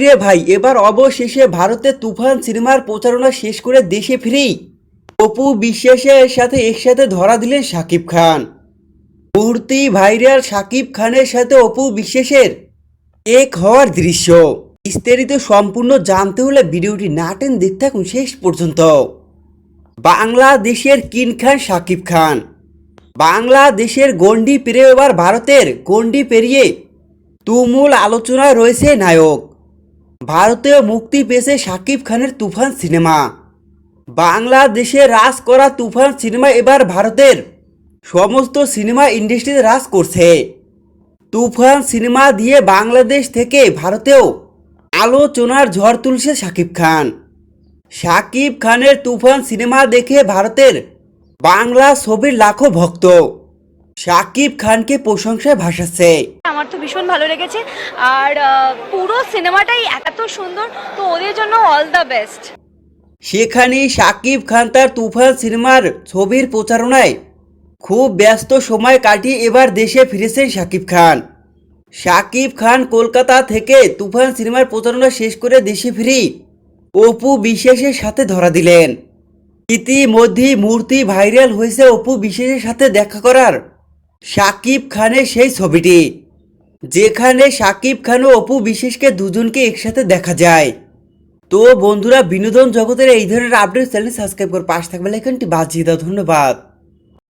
রে ভাই, এবার অবশেষে ভারতে তুফান সিনেমার প্রচারণা শেষ করে দেশে ফিরি অপু বিশ্বাসের সাথে একসাথে ধরা দিলেন শাকিব খান। মুহূর্তেই ভাইরাল শাকিব খানের সাথে অপু বিশ্বাসের এক হওয়ার দৃশ্য। বিস্তারিত সম্পূর্ণ জানতে হলে ভিডিওটি না টেন দেখতে থাকুন শেষ পর্যন্ত। বাংলাদেশের কিন খান শাকিব খান। বাংলাদেশের গণ্ডি পেরিয়ে এবার ভারতের গণ্ডি পেরিয়ে তুমুল আলোচনায় রয়েছে নায়ক। ভারতেও মুক্তি পেয়েছে শাকিব খানের তুফান সিনেমা। বাংলাদেশে রাজ করা তুফান সিনেমা এবার ভারতের। সমস্ত সিনেমা ইন্ডাস্ট্রিতে রাজ করছে। তুফান সিনেমা দিয়ে বাংলাদেশ থেকে ভারতেও আলোচনার ঝড় তুলছে শাকিব খান। শাকিব খানের তুফান সিনেমা দেখে ভারতের বাংলা ছবির লাখো ভক্ত। শাকিব খানকে প্রশংসায় ভাসাচ্ছে। আমার তো ভীষণ ভালো লেগেছে। আর পুরো সিনেমাটাই এত সুন্দর তো ওদের জন্য অল দ্য বেস্ট সেখানে শাকিব খান তার তুফান সিনেমার ছবির প্রচারণায় খুব ব্যস্ত সময় কাটিয়ে এবার দেশে ফিরেছেন শাকিব খান। শাকিব খান কলকাতা থেকে তুফান সিনেমার প্রচারণা শেষ করে দেশে ফিরি অপু বিশ্বাসের সাথে ধরা দিলেন। ইতিমধ্যেই মূর্তি ভাইরাল হয়েছে অপু বিশ্বাসের সাথে দেখা করার শাকিব খানের সেই ছবিটি, যেখানে শাকিব খান ও অপু বিশেষকে দুজনকে একসাথে দেখা যায়। তো বন্ধুরা, বিনোদন জগতের এই ধরনের আপডেট চ্যানেল সাবস্ক্রাইব করে পাশ থাকবে লাইকনটি বাজিয়ে দাও, ধন্যবাদ।